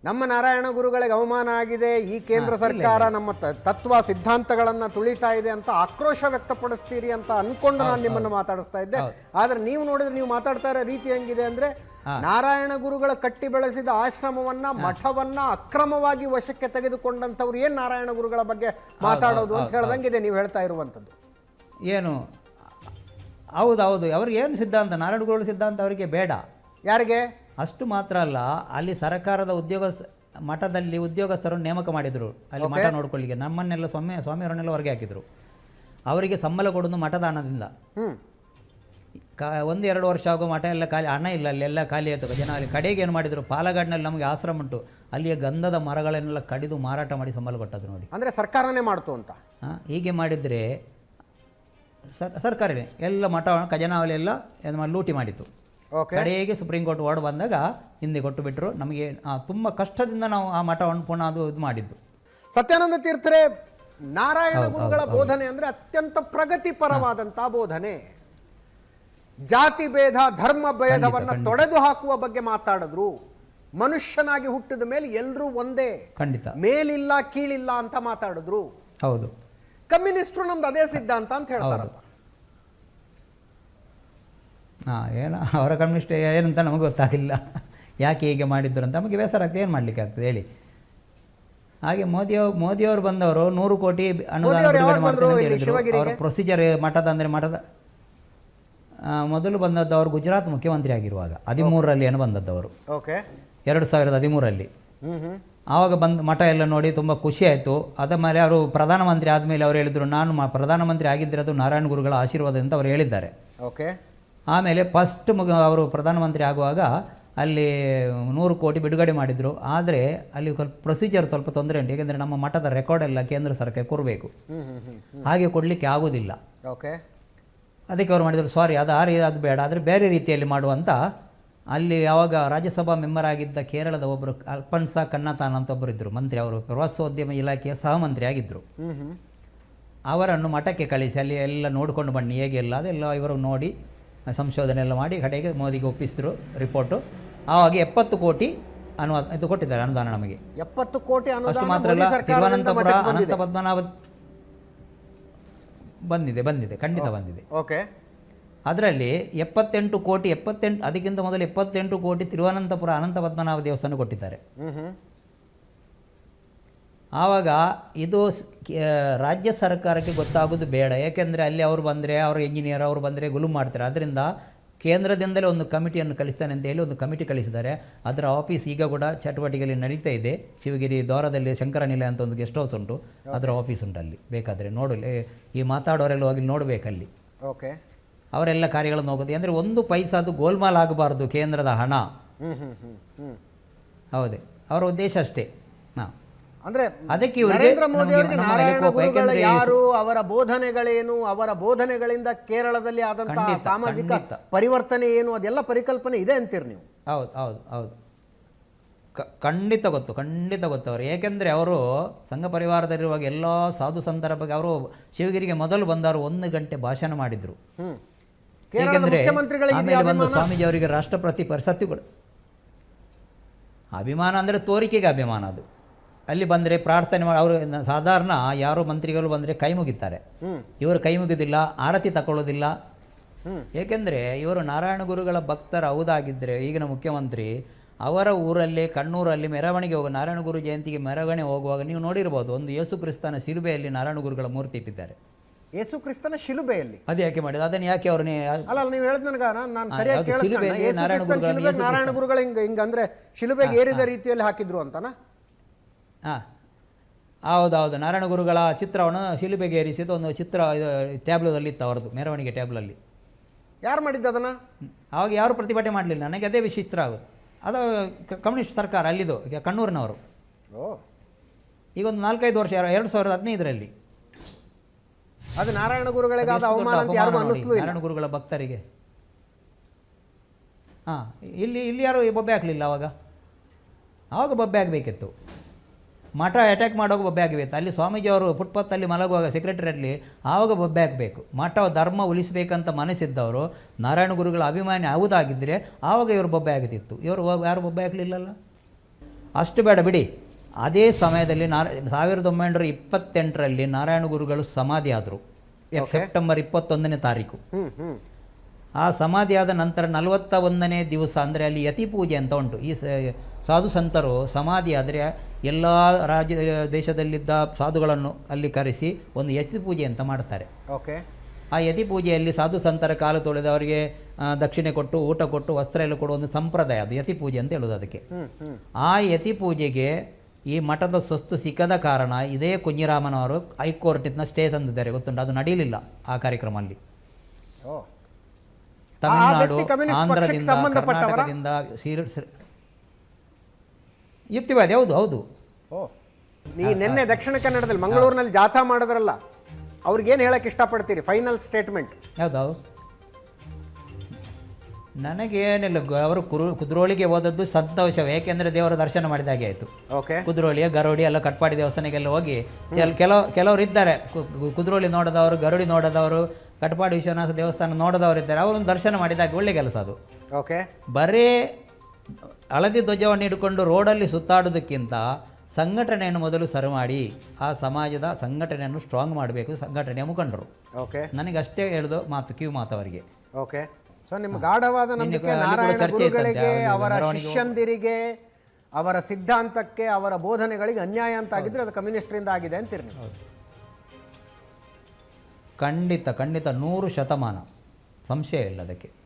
ನಮ್ಮ ನಾರಾಯಣ ಗುರುಗಳಿಗೆ ಅವಮಾನ ಆಗಿದೆ ಈ ಕೇಂದ್ರ ಸರ್ಕಾರ ನಮ್ಮ ತತ್ವ ಸಿದ್ಧಾಂತಗಳನ್ನ ತುಳಿತಾ ಇದೆ ಅಂತ ಆಕ್ರೋಶ ವ್ಯಕ್ತಪಡಿಸ್ತೀರಿ ಅಂತ ಅನ್ಕೊಂಡು ನಾನು ನಿಮ್ಮನ್ನು ಮಾತಾಡಿಸ್ತಾ ಇದ್ದೆ. ಆದ್ರೆ ನೀವು ನೋಡಿದ್ರೆ ನೀವು ಮಾತಾಡ್ತಾ ಇರೋ ರೀತಿ ಹೆಂಗಿದೆ ಅಂದ್ರೆ ನಾರಾಯಣ ಗುರುಗಳ ಕಟ್ಟಿ ಬೆಳೆಸಿದ ಆಶ್ರಮವನ್ನ ಮಠವನ್ನ ಅಕ್ರಮವಾಗಿ ವಶಕ್ಕೆ ತೆಗೆದುಕೊಂಡಂತವ್ರು ಏನ್ ನಾರಾಯಣ ಗುರುಗಳ ಬಗ್ಗೆ ಮಾತಾಡೋದು ಅಂತ ಹೇಳ್ದಂಗಿದೆ ನೀವು ಹೇಳ್ತಾ ಇರುವಂತದ್ದು ಏನು? ಹೌದೌದು ಹೌದು. ಅವ್ರಿಗೆ ಏನು ಸಿದ್ಧಾಂತ? ನಾರಾಯಣ ಗುರುಗಳ ಸಿದ್ಧಾಂತ ಅವರಿಗೆ ಬೇಡ. ಯಾರಿಗೆ? ಅಷ್ಟು ಮಾತ್ರ ಅಲ್ಲ ಅಲ್ಲಿ ಸರ್ಕಾರದ ಉದ್ಯೋಗ ಮಠದಲ್ಲಿ ಉದ್ಯೋಗಸ್ಥರು ನೇಮಕ ಮಾಡಿದರು. ಅಲ್ಲಿ ಮಠ ನೋಡ್ಕೊಳ್ಳಿಕ್ಕೆ. ನಮ್ಮನ್ನೆಲ್ಲ ಸ್ವಾಮಿ ಸ್ವಾಮಿಯವರನ್ನೆಲ್ಲ ಹೊರಗೆ ಹಾಕಿದರು. ಅವರಿಗೆ ಸಂಬಳ ಕೊಡೋದು ಮಠದ ಹಣದಿಂದ ಕ ಒಂದು ಎರಡು ವರ್ಷ ಆಗೋ ಮಠ ಎಲ್ಲ ಖಾಲಿ ಹಣ ಇಲ್ಲ ಎಲ್ಲ ಖಾಲಿ ಆಯಿತು. ಜನ ಅಲ್ಲಿ ಕಡೆಗೆ ಏನು ಮಾಡಿದರು? ಪಾಲಗಾಡಿನಲ್ಲಿ ನಮಗೆ ಆಶ್ರಮ ಉಂಟು. ಅಲ್ಲಿಯ ಗಂಧದ ಮರಗಳನ್ನೆಲ್ಲ ಕಡಿದು ಮಾರಾಟ ಮಾಡಿ ಸಂಬಳ ಕೊಟ್ಟದ್ದು ನೋಡಿ. ಅಂದರೆ ಸರ್ಕಾರನೇ ಮಾಡ್ತು ಅಂತ. ಹೀಗೆ ಮಾಡಿದರೆ ಸರ್ ಸರ್ಕಾರವೇ ಎಲ್ಲ ಮಠ ಖಜಾನಾವಲಿ ಎಲ್ಲ ಏನು ಮಾಡಿ ಲೂಟಿ ಮಾಡಿತ್ತು. ಓಕೆ ಕಡೆಗೆ ಸುಪ್ರೀಂ ಕೋರ್ಟ್ ವಾರ್ಡ್ ಬಂದಾಗ ಹಿಂದೆ ಕೊಟ್ಟು ಬಿಟ್ಟರು ನಮಗೆ ತುಂಬ ಕಷ್ಟದಿಂದ ನಾವು ಆ ಮಠವನ್ನು ಪುನಃ ಅದು ಇದು ಮಾಡಿದ್ದು. ಸತ್ಯಾನಂದ ತೀರ್ಥರೇ ನಾರಾಯಣ ಗುರುಗಳ ಬೋಧನೆ ಅಂದ್ರೆ ಅತ್ಯಂತ ಪ್ರಗತಿಪರವಾದಂತಹ ಬೋಧನೆ. ಜಾತಿ ಭೇದ ಧರ್ಮ ಭೇದವನ್ನು ತೊಡೆದು ಹಾಕುವ ಬಗ್ಗೆ ಮಾತಾಡಿದ್ರು. ಮನುಷ್ಯನಾಗಿ ಹುಟ್ಟಿದ ಮೇಲೆ ಎಲ್ಲರೂ ಒಂದೇ. ಖಂಡಿತ. ಮೇಲಿಲ್ಲ ಕೀಳಿಲ್ಲ ಅಂತ ಮಾತಾಡಿದ್ರು. ಹೌದು. ಕಮ್ಯುನಿಸ್ಟ್ರು ನಮ್ದು ಅದೇ ಸಿದ್ಧಾಂತ ಅಂತ ಹೇಳ್ತಾರಲ್ಲ ಹಾಂ ಏನು? ಅವರ ಕಮ್ಯುನಿಸ್ಟ್ ಏನಂತ ನಮಗೆ ಗೊತ್ತಾಗಿಲ್ಲ. ಯಾಕೆ ಹೀಗೆ ಮಾಡಿದ್ರು ಅಂತ ನಮಗೆ ಬೇಸರ ಆಗ್ತದೆ. ಏನು ಮಾಡಲಿಕ್ಕೆ ಆಗ್ತದೆ? ಹೇಳಿ. ಹಾಗೆ ಮೋದಿಯವ್ರು ಮೋದಿಯವರು ಬಂದವರು ನೂರು ಕೋಟಿ ಅನುದಾನ ಪ್ರೊಸೀಜರ್ ಮಠದ ಅಂದರೆ ಮಠದ ಮೊದಲು ಬಂದದ್ದು ಅವರು ಗುಜರಾತ್ ಮುಖ್ಯಮಂತ್ರಿ ಆಗಿರುವಾಗ. ಹದಿಮೂರರಲ್ಲಿ ಏನು ಬಂದದ್ದು ಅವರು. ಓಕೆ. ಎರಡು ಸಾವಿರದ ಹ್ಮ್ ಆವಾಗ ಬಂದು ಮಠ ಎಲ್ಲ ನೋಡಿ ತುಂಬ ಖುಷಿ ಆಯಿತು. ಅದ ಮೇಲೆ ಅವರು ಪ್ರಧಾನಮಂತ್ರಿ ಆದಮೇಲೆ ಅವರು ಹೇಳಿದರು ನಾನು ಪ್ರಧಾನಮಂತ್ರಿ ಆಗಿದ್ದರೆ ಅದು ನಾರಾಯಣ ಗುರುಗಳ ಆಶೀರ್ವಾದ ಅಂತ ಅವರು ಹೇಳಿದ್ದಾರೆ. ಓಕೆ. ಆಮೇಲೆ ಫಸ್ಟ್ ಮುಗ ಅವರು ಪ್ರಧಾನಮಂತ್ರಿ ಆಗುವಾಗ ಅಲ್ಲಿ ನೂರು ಕೋಟಿ ಬಿಡುಗಡೆ ಮಾಡಿದರು. ಆದರೆ ಅಲ್ಲಿ ಸ್ವಲ್ಪ ಪ್ರೊಸೀಜರ್ ಸ್ವಲ್ಪ ತೊಂದರೆ ಉಂಟು. ಏಕೆಂದರೆ ನಮ್ಮ ಮಠದ ರೆಕಾರ್ಡ್ ಎಲ್ಲ ಕೇಂದ್ರ ಸರ್ಕಾರಕ್ಕೆ ಕೊಡಬೇಕು. ಹಾಗೆ ಕೊಡಲಿಕ್ಕೆ ಆಗೋದಿಲ್ಲ. ಓಕೆ ಅದಕ್ಕೆ ಅವ್ರು ಮಾಡಿದರು ಸಾರಿ ಅದು ಆ ರೀ ಅದು ಬೇಡ. ಆದರೆ ಬೇರೆ ರೀತಿಯಲ್ಲಿ ಮಾಡುವಂತ ಅಲ್ಲಿ ಯಾವಾಗ ರಾಜ್ಯಸಭಾ ಮೆಂಬರ್ ಆಗಿದ್ದ ಕೇರಳದ ಒಬ್ಬರು ಅಲ್ಪನ್ಸ ಕನ್ನತಾನ್ ಅಂತ ಒಬ್ಬರು ಇದ್ದರು ಮಂತ್ರಿ ಅವರು. ಪ್ರವಾಸೋದ್ಯಮ ಇಲಾಖೆಯ ಸಹಮಂತ್ರಿ ಆಗಿದ್ದರು ಅವರನ್ನು ಮಠಕ್ಕೆ ಕಳಿಸಿ ಅಲ್ಲಿ ಎಲ್ಲ ನೋಡಿಕೊಂಡು ಬನ್ನಿ ಹೇಗೆ ಎಲ್ಲ ಅದೆಲ್ಲ ಇವರು ನೋಡಿ ಸಂಶೋಧನೆ ಎಲ್ಲ ಮಾಡಿ ಕಡೆಗೆ ಮೋದಿಗೆ ಒಪ್ಪಿಸಿದ್ರು ರಿಪೋರ್ಟು. ಆವಾಗ ಎಪ್ಪತ್ತು ಕೋಟಿ ಅನುವಾದ ಇದು ಕೊಟ್ಟಿದ್ದಾರೆ ಅನುದಾನ ನಮಗೆ. ಎಪ್ಪತ್ತು ಕೋಟಿ ಅಷ್ಟು ಮಾತ್ರ ಅಲ್ಲ ತಿರುವನಂತಪುರ. ಅನಂತ ಪದ್ಮನಾಭ ಬಂದಿದೆ ಬಂದಿದೆ ಖಂಡಿತ ಬಂದಿದೆ. ಓಕೆ. ಅದರಲ್ಲಿ ಎಪ್ಪತ್ತೆಂಟು ಕೋಟಿ ಎಪ್ಪತ್ತೆಂಟು ಅದಕ್ಕಿಂತ ಮೊದಲು ಎಪ್ಪತ್ತೆಂಟು ಕೋಟಿ ತಿರುವನಂತಪುರ ಅನಂತ ಪದ್ಮನಾಭ ದೇವಸ್ಥಾನ ಕೊಟ್ಟಿದ್ದಾರೆ. ಆವಾಗ ಇದು ರಾಜ್ಯ ಸರ್ಕಾರಕ್ಕೆ ಗೊತ್ತಾಗೋದು ಬೇಡ. ಏಕೆಂದರೆ ಅಲ್ಲಿ ಅವರು ಬಂದರೆ ಅವ್ರ ಇಂಜಿನಿಯರ್ ಅವರು ಬಂದರೆ ಗುಲು ಮಾಡ್ತಾರೆ. ಅದರಿಂದ ಕೇಂದ್ರದಿಂದಲೇ ಒಂದು ಕಮಿಟಿಯನ್ನು ಕಳಿಸ್ತಾನೆ ಅಂತ ಹೇಳಿ ಒಂದು ಕಮಿಟಿ ಕಳಿಸಿದ್ದಾರೆ. ಅದರ ಆಫೀಸ್ ಈಗ ಕೂಡ ಚಟುವಟಿಕೆಯಲ್ಲಿ ನಡೀತಾ ಇದೆ. ಶಿವಗಿರಿ ದ್ವಾರದಲ್ಲಿ ಶಂಕರನಿಲಯ ಅಂತ ಒಂದು ಗೆಸ್ಟ್ ಹೌಸ್ ಉಂಟು. ಅದರ ಆಫೀಸ್ ಉಂಟು ಅಲ್ಲಿ. ಬೇಕಾದರೆ ನೋಡಲಿ. ಈ ಮಾತಾಡೋರೆಲ್ಲ ಹೋಗಿ ನೋಡಬೇಕಲ್ಲಿ ಓಕೆ ಅವರೆಲ್ಲ ಕಾರ್ಯಗಳನ್ನು ಹೋಗುತ್ತೆ. ಅಂದರೆ ಒಂದು ಪೈಸಾದು ಗೋಲ್ಮಾಲ್ ಆಗಬಾರ್ದು ಕೇಂದ್ರದ ಹಣ. ಹೌದೇ. ಅವರ ಉದ್ದೇಶ ಅಷ್ಟೇ. ಹಾಂ. ಅಂದ್ರೆ ಅದಕ್ಕೆ ನರೇಂದ್ರ ಮೋದಿ ಅವರಿಗೆ ನಾರಾಯಣ ಗುರುಗಳು ಯಾರು ಅವರ ಬೋಧನೆಗಳೇನು ಅವರ ಬೋಧನೆಗಳಿಂದ ಕೇರಳದಲ್ಲಿ ಆದಂತಹ ಸಾಮಾಜಿಕ ಪರಿವರ್ತನೆ ಏನು ಅದೆಲ್ಲ ಪರಿಕಲ್ಪನೆ ಇದೆ ಅಂತೀರಿ ನೀವು? ಹೌದು ಹೌದು ಹೌದು. ಖಂಡಿತ ಗೊತ್ತು ಖಂಡಿತ ಗೊತ್ತು ಅವರು. ಏಕೆಂದರೆ ಅವರು ಸಂಘ ಪರಿವಾರದಲ್ಲಿರುವಾಗ ಎಲ್ಲ ಸಾಧು ಸಂತರ ಬಗ್ಗೆ ಅವರು ಶಿವಗಿರಿಗೆ ಮೊದಲು ಬಂದವರು ಒಂದು ಗಂಟೆ ಭಾಷಣ ಮಾಡಿದರು. ಏಕೆಂದರೆ ಆಮೇಲೆ ಬಂದು ಸ್ವಾಮೀಜಿ ಅವರಿಗೆ ರಾಷ್ಟ್ರಪತಿ ಪ್ರಶಸ್ತಿ ಕೊಡು ಅಭಿಮಾನ ಅಂದರೆ ತೋರಿಕೆಗೆ ಅಭಿಮಾನ ಅದು. ಅಲ್ಲಿ ಬಂದರೆ ಪ್ರಾರ್ಥನೆ ಮಾಡಿ ಅವರು ಸಾಧಾರಣ ಯಾರೋ ಮಂತ್ರಿಗಳು ಬಂದರೆ ಕೈ ಮುಗಿತಾರೆ. ಇವರು ಕೈ ಮುಗಿದಿಲ್ಲ ಆರತಿ ತಗೊಳ್ಳೋದಿಲ್ಲ ಏಕೆಂದರೆ ಇವರು ನಾರಾಯಣ ಗುರುಗಳ ಭಕ್ತರ ಹೌದಾಗಿದ್ದರೆ ಈಗಿನ ಮುಖ್ಯಮಂತ್ರಿ ಅವರ ಊರಲ್ಲಿ ಕಣ್ಣೂರಲ್ಲಿ ಮೆರವಣಿಗೆ ಹೋಗ ನಾರಾಯಣ ಗುರು ಜಯಂತಿಗೆ ಮೆರವಣಿಗೆ ಹೋಗುವಾಗ ನೀವು ನೋಡಿರ್ಬೋದು ಒಂದು ಯೇಸು ಕ್ರಿಸ್ತನ ಶಿಲುಬೆಯಲ್ಲಿ ನಾರಾಯಣ ಗುರುಗಳ ಮೂರ್ತಿ ಇಟ್ಟಿದ್ದಾರೆ. ಯೇಸು ಕ್ರಿಸ್ತನ ಶಿಲುಬೆಯಲ್ಲಿ? ಅದು ಯಾಕೆ ಮಾಡಿದ ಅದನ್ನು ಯಾಕೆ ಅವರು ಅಲ್ಲ ನೀವು ಹೇಳಿದ ನನಗ ನಾನು ಸರಿಯಾಗಿ ನಾರಾಯಣ ಗುರುಗಳು ಹಿಂಗ ಹಿಂಗ ಅಂದ್ರೆ ಶಿಲುಬೆಗೆ ಏರಿದ ರೀತಿಯಲ್ಲಿ ಹಾಕಿದ್ರು ಅಂತನಾ? ಹಾಂ. ಹೌದೌದು. ಹೌದು ನಾರಾಯಣ ಗುರುಗಳ ಚಿತ್ರವನ್ನು ಶಿಲುಬೆಗೆ ಏರಿಸಿದ ಒಂದು ಚಿತ್ರ ಟ್ಯಾಬ್ಲದಲ್ಲಿ ಇತ್ತು ಅವರದ್ದು ಮೆರವಣಿಗೆ ಟ್ಯಾಬ್ಲಲ್ಲಿ. ಯಾರು ಮಾಡಿದ್ದು ಅದನ್ನು? ಅವಾಗ ಆವಾಗ ಯಾರು ಪ್ರತಿಭಟನೆ ಮಾಡಲಿಲ್ಲ. ನನಗೆ ಅದೇ ವಿಚಿತ್ರ ಆಗೋದು. ಅದು ಕಮ್ಯುನಿಸ್ಟ್ ಸರ್ಕಾರ ಅಲ್ಲಿದು ಈಗ ಕಣ್ಣೂರಿನವರು. ಓ. ಈಗ ಒಂದು ನಾಲ್ಕೈದು ವರ್ಷ ಎರಡು ಸಾವಿರದ ಹದಿನೈದರಲ್ಲಿ. ಅದು ನಾರಾಯಣ ಇಲ್ಲ. ನಾರಾಯಣ ಗುರುಗಳ ಭಕ್ತರಿಗೆ. ಹಾಂ ಇಲ್ಲಿ ಇಲ್ಲಿ ಯಾರು ಬೊಬ್ಬೆ ಹಾಕಲಿಲ್ಲ ಅವಾಗ? ಆವಾಗ ಬೊಬ್ಬೆ ಆಗಬೇಕಿತ್ತು ಮಠ ಅಟ್ಯಾಕ್ ಮಾಡೋ ಬೊಬ್ಬೆ ಆಗಬೇಕು ಅಲ್ಲಿ ಸ್ವಾಮೀಜಿಯವರು ಫುಟ್ಪಾತಲ್ಲಿ ಮಲಗುವಾಗ ಸೆಕ್ರೆಟರಿಯಲ್ಲಿ ಆವಾಗ ಬೊಬ್ಬೆ ಆಗಬೇಕು. ಮಠ ಧರ್ಮ ಉಳಿಸಬೇಕಂತ ಮನಸ್ಸಿದ್ದವರು ನಾರಾಯಣ ಗುರುಗಳ ಅಭಿಮಾನಿ ಆಗುವುದಾಗಿದ್ದರೆ ಆವಾಗ ಇವರು ಬೊಬ್ಬೆ ಆಗುತ್ತಿತ್ತು ಇವರು ಯಾರು ಬೊಬ್ಬೆ ಆಗಲಿಲ್ಲಲ್ಲ? ಅಷ್ಟು ಬೇಡ ಬಿಡಿ. ಅದೇ ಸಮಯದಲ್ಲಿ ನಾರ ಸಾವಿರದ ಒಂಬೈನೂರ ಇಪ್ಪತ್ತೆಂಟರಲ್ಲಿ ನಾರಾಯಣ ಗುರುಗಳು ಸಮಾಧಿ ಆದರು ಸೆಪ್ಟೆಂಬರ್ ಇಪ್ಪತ್ತೊಂದನೇ ತಾರೀಕು. ಆ ಸಮಾಧಿ ಆದ ನಂತರ ನಲವತ್ತ ಒಂದನೇ ದಿವಸ ಅಂದರೆ ಅಲ್ಲಿ ಯತಿ ಪೂಜೆ ಅಂತ ಉಂಟು. ಈ ಸಾಧು ಸಂತರು ಸಮಾಧಿ ಆದರೆ ಎಲ್ಲ ರಾಜ್ಯ ದೇಶದಲ್ಲಿದ್ದ ಸಾಧುಗಳನ್ನು ಅಲ್ಲಿ ಕರೆಸಿ ಒಂದು ಯತಿ ಪೂಜೆ ಅಂತ ಮಾಡ್ತಾರೆ. ಓಕೆ. ಆ ಯತಿ ಪೂಜೆಯಲ್ಲಿ ಸಾಧು ಸಂತರ ಕಾಲು ತೊಳೆದು ಅವರಿಗೆ ದಕ್ಷಿಣೆ ಕೊಟ್ಟು ಊಟ ಕೊಟ್ಟು ವಸ್ತ್ರ ಎಲ್ಲ ಕೊಡುವ ಒಂದು ಸಂಪ್ರದಾಯ ಅದು ಯತಿ ಪೂಜೆ ಅಂತ ಹೇಳೋದು ಅದಕ್ಕೆ. ಆ ಯತಿ ಪೂಜೆಗೆ ಈ ಮಠದ ಸ್ವಸ್ತು ಸಿಕ್ಕದ ಕಾರಣ ಇದೇ ಕುಂಜಿರಾಮನವರು ಹೈಕೋರ್ಟಿನ ಸ್ಟೇ ತಂದಿದ್ದಾರೆ. ಗೊತ್ತುಂಟು? ಅದು ನಡೀಲಿಲ್ಲ ಆ ಕಾರ್ಯಕ್ರಮ ಅಲ್ಲಿ ಓ. ತಮಿಳುನಾಡು ಆಂಧ್ರದಿಂದ ಸಂಬಂಧಪಟ್ಟವರಾ? ಕರ್ನಾಟಕದಿಂದ ಸೀರ ಸೀರ- ಯುಕ್ತಿವಾದಿ ಹೌದು ಹೌದು. ಓ ನೀ ನಿನ್ನೆ ದಕ್ಷಿಣ ಕನ್ನಡದಲ್ಲಿ ಮಂಗಳೂರಿನಲ್ಲಿ ಜಾಥಾ ಮಾಡಿದ್ರಲ್ಲ ಅವ್ರಿಗೇನು ಹೇಳಕ್ ಇಷ್ಟಪಡ್ತೀರಿ? ಫೈನಲ್ ಸ್ಟೇಟ್ಮೆಂಟ್ ಯಾವುದು ನನಗೇನಿಲ್ಲ ಅವರು ಕುರು ಕುದ್ರೋಳಿಗೆ ಹೋದದ್ದು ಸಂತೋಷವೇ ಏಕೆಂದರೆ ದೇವರ ದರ್ಶನ ಮಾಡಿದ ಹಾಗೆ ಆಯಿತು. ಓಕೆ. ಕುದ್ರೋಳಿಯ ಗರುಡಿ ಎಲ್ಲ ಕಟ್ಪಾಡಿ ದೇವಸ್ಥಾನಕ್ಕೆಲ್ಲ ಹೋಗಿ ಕೆಲವು ಕೆಲವರು ಇದ್ದಾರೆ. ಕುದ್ರೋಳಿ ನೋಡದವರು ಗರುಡಿ ನೋಡದವರು ಕಟ್ಪಾಡಿ ವಿಶ್ವನಾಥ ದೇವಸ್ಥಾನ ನೋಡದವರು ಇದ್ದಾರೆ. ಅವರೊಂದು ದರ್ಶನ ಮಾಡಿದಾಗ ಒಳ್ಳೆ ಕೆಲಸ ಅದು. ಓಕೆ. ಬರೀ ಹಳದಿ ಧ್ವಜವನ್ನು ಹಿಡ್ಕೊಂಡು ರೋಡಲ್ಲಿ ಸುತ್ತಾಡೋದಕ್ಕಿಂತ ಸಂಘಟನೆಯನ್ನು ಮೊದಲು ಸರಿ ಮಾಡಿ ಆ ಸಮಾಜದ ಸಂಘಟನೆಯನ್ನು ಸ್ಟ್ರಾಂಗ್ ಮಾಡಬೇಕು ಸಂಘಟನೆಯ ಮುಖಂಡರು. ಓಕೆ. ನನಗೆ ಅಷ್ಟೇ ಹೇಳೋದು ಮಾತು ಕಿವಿ ಮಾತು ಅವರಿಗೆ. ಓಕೆ. ಸೊ ನಿಮ್ಮ ಗಾಢವಾದ ನಂಬಿಕೆ ನಾರಾಯಣ ಗುರುಗಳಿಗೆ ಅವರ ಶಿಷ್ಯಂದಿರಿಗೆ ಅವರ ಸಿದ್ಧಾಂತಕ್ಕೆ ಅವರ ಬೋಧನೆಗಳಿಗೆ ಅನ್ಯಾಯ ಅಂತ ಆಗಿದ್ರೆ ಅದು ಕಮ್ಯುನಿಸ್ಟ್ರಿಂದ ಆಗಿದೆ ಅಂತೀರಿ ನೀವು? ಖಂಡಿತ ಖಂಡಿತ ನೂರು ಶತಮಾನ. ಸಂಶಯ ಇಲ್ಲ ಅದಕ್ಕೆ.